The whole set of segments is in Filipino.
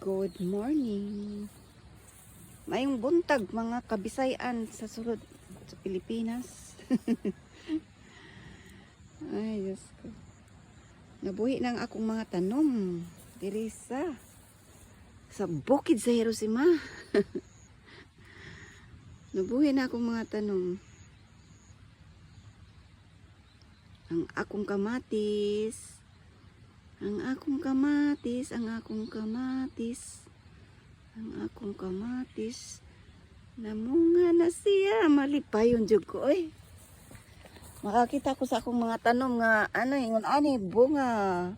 Good morning. Mayong buntag mga kabisayan sa sulod sa Pilipinas. Ay, Diyos ko. Nabuhi ng akong mga tanom. Dirisa. Sa bukid sa Hiroshima. Nabuhi na akong mga tanom. Ang akong kamatis. Ang akong kamatis, ang akong kamatis. Ang akong kamatis. Namunga na siya. Malipay yung jug ko, oy. Makakita ko sa akong mga tanom nga, ano, ingon ani, bunga.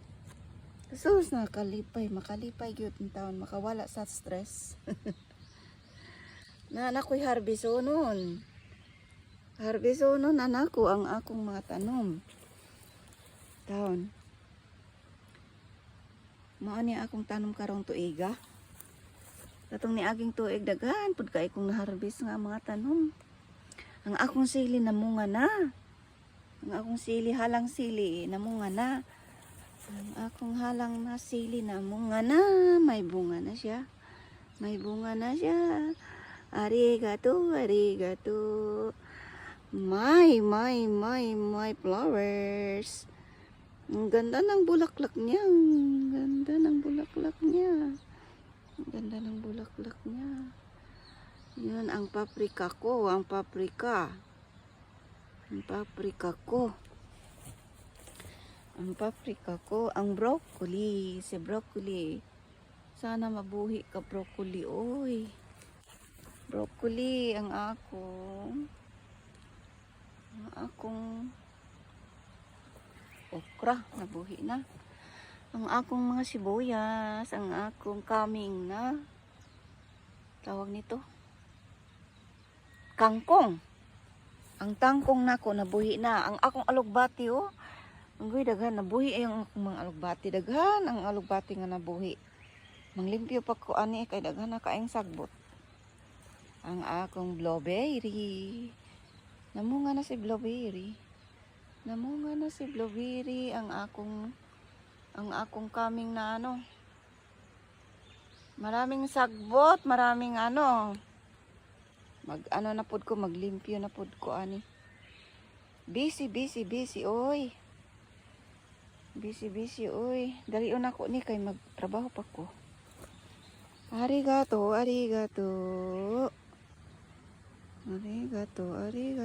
Sus, nakalipay, makalipay gyud ang taon, makawala sa stress. na anak ko'y harbisonon. Harbisonon anak ko ang akong mga tanom. Taon. Mao ni akong tanom karong tuiga. Katong ni aging tuig daghan pud kay kong naharbis nga mga tanom. Ang akong sili namunga na. Ang akong sili halang sili namunga na. Ang akong halang na sili namunga na. May bunga na siya. May bunga na siya. Arigato, arigato. My, my, my, my flowers. Ang ganda ng bulaklak niya. Ang ganda ng bulaklak niya. Ang ganda ng bulaklak niya. Yan ang paprika ko. Ang paprika. Ang paprika ko. Ang paprika ko. Ang broccoli. Si broccoli. Sana mabuhi ka broccoli. Oy. Broccoli ang akong. Ang akong okra, nabuhi na. Ang akong mga sibuyas, ang akong kaming na tawag nito kangkong. Ang tangkong nako nabuhi na. Ang akong alugbati oh. Ang daghan nabuhi ay ang akong mga alugbati daghan ang alugbati nga nabuhi. Manglimpyo pa ko ani kay daghan na kaayong sagbot. Ang akong blueberry. Namunga na si blueberry. Namunga na si blueberry ang akong ang akong kaming na ano. Maraming sagbot, maraming ano. Mag ano na pud ko, maglimpyo na pud ko ani. Busy, busy, busy, oy. Busy, busy, oy. Dali na ko ni kay magtrabaho pa ko. Arigato, arigato. Arigato, arigato.